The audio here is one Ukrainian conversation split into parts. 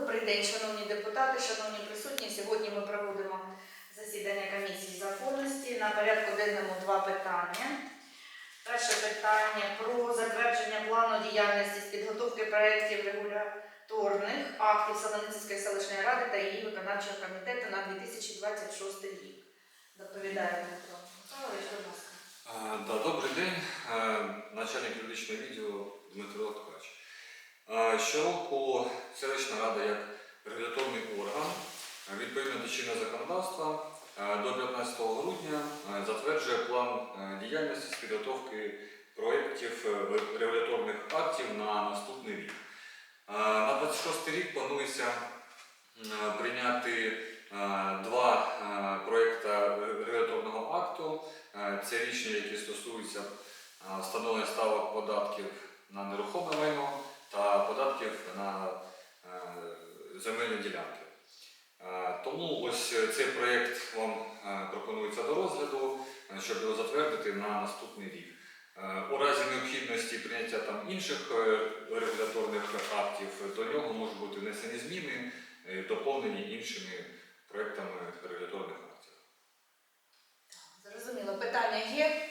Добрий день, шановні депутати, шановні присутні. Сьогодні ми проводимо засідання комісії законності. На порядку денному два питання. Перше питання про затвердження плану діяльності з підготовки проєктів регуляторних актів Солоницької селищної ради та її виконавчого комітету на 2026 рік. Доповідає Дмитро Щороку селищна рада як регуляторний орган е, відповідно до чинного законодавства е, до 15 грудня е, затверджує план діяльності з підготовки проєктів регуляторних актів на наступний рік. На 26 рік планується прийняти два проєкти регуляторного акту. Це рішення, які стосуються встановлення ставок податків на нерухоме майно податків на е, земельні ділянки. Е, Тому ось цей проєкт вам е, пропонується до розгляду, щоб його затвердити на наступний рік. У разі необхідності прийняття там інших регуляторних актів до нього можуть бути внесені зміни, доповнені іншими проєктами регуляторних актів. Зрозуміло. Питання є?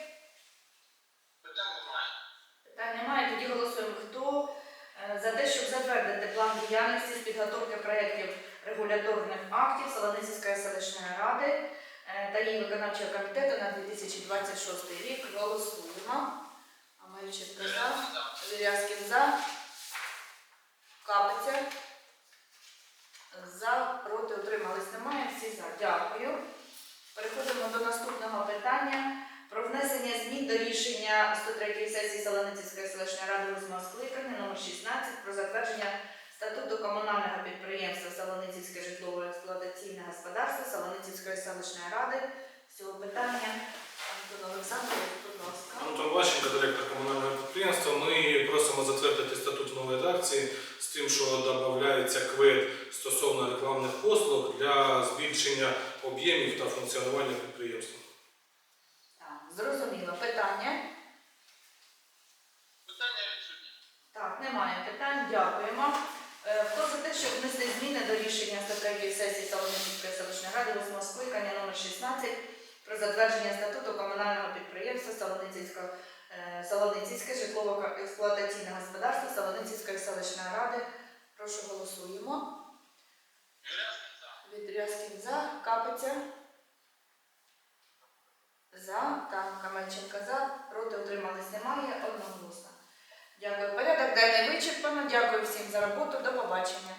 Питань немає. Тоді голосуємо. Хто е, за те, щоб затвердити план діяльності з підготовки проєктів регуляторних актів Солоницької селищної ради е, та її виконавчого комітету на 2026 рік голосуємо. Амельченко за, Вірязкін за, Капиця. За, проти, утримались немає. Всі за. Дякую. Переходимо до наступного питання змін до рішення 103 сесії Солоницької селищної ради 8 скликання номер 16 про затвердження статуту комунального підприємства Солоницьке житлово-експлуатаційне господарство Солоницької селищної ради. З цього питання Антон Олександрович, будь ласка. Антон Ващенко, директор комунального підприємства. Ми просимо затвердити статут в новій редакції з тим, що додається квит стосовно рекламних послуг для збільшення об'ємів та функціонування підприємства. Немає питань. Дякуємо. Е, Хто за те, щоб внести зміни до рішення 103 сесії Солом'янської селищної ради 8 скликання номер 16 про затвердження статуту комунального підприємства Солоницького е, Солоницьке житлово-експлуатаційне господарство Солоницької селищної ради. Прошу голосуємо. Відрязкін за, Капиця. За, там Камельченка за, проти утримались немає, одноголосно. Дякую. Порядок денний вичерпано. Дякую всім за роботу. До побачення.